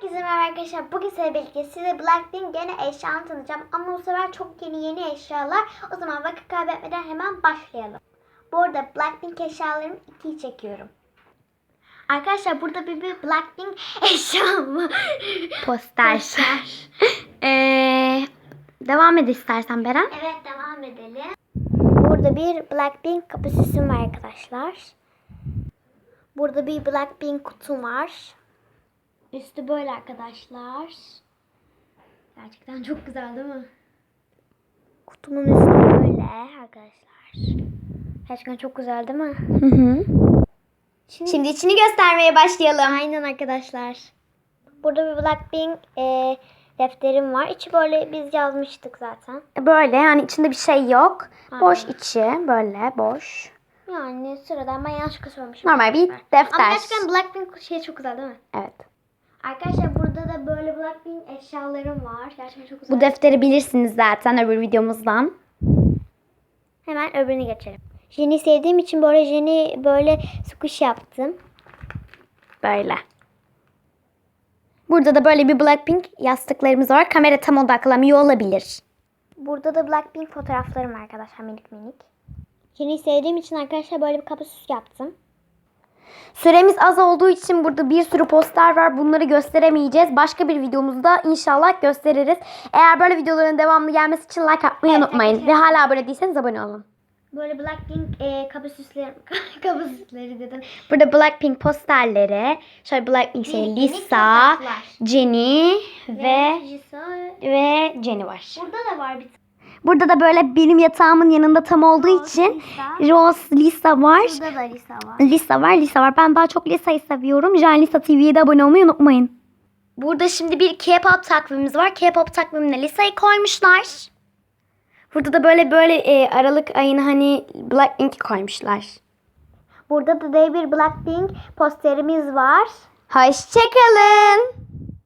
Herkese merhaba arkadaşlar. Bugün size birlikte size Blackpink gene eşya tanıtacağım. Ama bu sefer çok yeni yeni eşyalar. O zaman vakit kaybetmeden hemen başlayalım. Bu arada Blackpink eşyalarımı ikiyi çekiyorum. Arkadaşlar burada bir, bir Blackpink eşyam var. Poster. Ee, devam et istersen Beren. Evet devam edelim. Burada bir Blackpink kapı süsüm var arkadaşlar. Burada bir Blackpink kutum var. Üstü böyle arkadaşlar. Gerçekten çok güzel değil mi? Kutumun üstü böyle arkadaşlar. Gerçekten çok güzel değil mi? Hı hı. Şimdi, Şimdi içini göstermeye başlayalım. aynen arkadaşlar. Burada bir Blackpink e, defterim var. İçi böyle biz yazmıştık zaten. Böyle yani içinde bir şey yok. Boş Aynen. içi böyle boş. Yani sıradan ben yanlışlıkla sormuşum. Normal bir Ama defter. gerçekten Blackpink şey çok güzel değil mi? Evet. Arkadaşlar burada da böyle Blackpink eşyalarım var. Gerçekten çok güzel. Bu defteri bilirsiniz zaten öbür videomuzdan. Hemen öbürüne geçelim. Jenny sevdiğim için böyle Jenny böyle squish yaptım. Böyle. Burada da böyle bir Blackpink yastıklarımız var. Kamera tam odaklamıyor olabilir. Burada da Blackpink fotoğraflarım var arkadaşlar minik minik. Jenny'yi sevdiğim için arkadaşlar böyle bir kapı süs yaptım. Süremiz az olduğu için burada bir sürü poster var. Bunları gösteremeyeceğiz. Başka bir videomuzda inşallah gösteririz. Eğer böyle videoların devamlı gelmesi için like atmayı Evet, unutmayın. Ve hala abone değilseniz abone olun. Böyle Blackpink e, kapı süsleri, kapı süsleri dedim. Burada Blackpink posterleri. Şöyle Blackpink şey Lisa. Jennie ve Jisoo. ve Jennie var. Burada da var bir Burada da böyle benim yatağımın yanında tam olduğu Rose, için Lisa. Rose Lisa var. Burada da Lisa var. Lisa var, Lisa var. Ben daha çok Lisa'yı seviyorum. Jan Lisa TV'ye de abone olmayı unutmayın. Burada şimdi bir K-pop takvimimiz var. K-pop takvimine Lisa'yı koymuşlar. Burada da böyle böyle e, Aralık ayını hani Blackpink'i koymuşlar. Burada da dev bir Blackpink posterimiz var. Hoşçakalın.